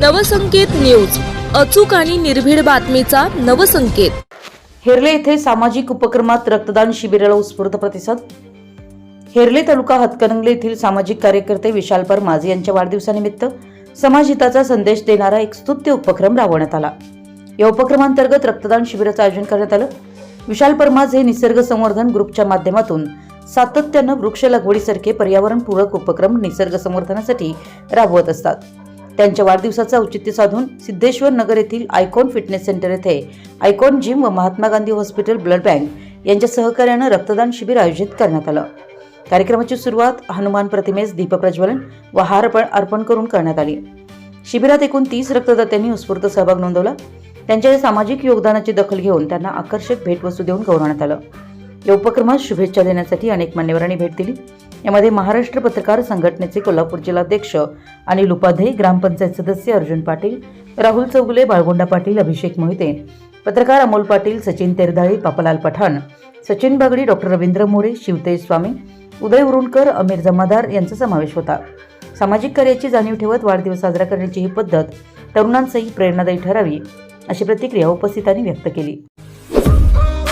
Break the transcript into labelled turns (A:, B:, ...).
A: Navsanket news अचूक आणि निर्भीड बातमीचा नवसंकेत.
B: हेरले येथे सामाजिक उपक्रमात रक्तदान शिबिराला उत्स्फूर्त प्रतिसाद. हेरले तालुका हतकणंगले येथील सामाजिक कार्यकर्ते विशाल परमाज यांच्या वाढदिवसानिमित्त समाजहिताचा संदेश देणारा एक स्तुत्य उपक्रम राबवण्यात आला. या उपक्रमांतर्गत रक्तदान शिबिराचं आयोजन करण्यात आलं. विशाल परमाज हे निसर्ग संवर्धन ग्रुपच्या माध्यमातून सातत्यानं वृक्ष लागवडीसारखे पर्यावरणपूरक उपक्रम निसर्ग संवर्धनासाठी राबवत असतात. त्यांच्या वाढदिवसाचं औचित्य साधून सिद्धेश्वर नगर येथील आयकॉन फिटनेस सेंटर येथे आयकॉन जिम व Mahatma Gandhi hospital blood bank यांच्या सहकार्यानं रक्तदान शिबिर आयोजित करण्यात आलं. कार्यक्रमाची सुरुवात हनुमान प्रतिमेस दीपप्रज्वलन व हार अर्पण- करून करण्यात आली. शिबिरात एकूण तीस रक्तदात्यांनी उत्स्फूर्त सहभाग नोंदवला. त्यांच्या सामाजिक योगदानाची दखल घेऊन त्यांना आकर्षक भेटवस्तू देऊन गौरवण्यात आलं. या उपक्रमात शुभेच्छा देण्यासाठी अनेक मान्यवरांनी भेट दिली. यामध्ये महाराष्ट्र पत्रकार संघटनेचे कोल्हापूर जिल्हाध्यक्ष अनिल उपाध्ये ग्रामपंचायत सदस्य अर्जुन पाटील राहुल चौगुले बाळगोंडा पाटील अभिषेक मोहिते पत्रकार अमोल पाटील सचिन तेरदाळे पापलाल पठाण सचिन बागडी डॉक्टर रवींद्र मोरे शिवतेज स्वामी उदय उरुणकर अमीर जमादार यांचा समावेश होता. सामाजिक कार्याची जाणीव ठेवत वाढदिवस साजरा करण्याची ही पद्धत तरुणांसही प्रेरणादायी ठरावी अशी प्रतिक्रिया उपस्थितांनी व्यक्त केली.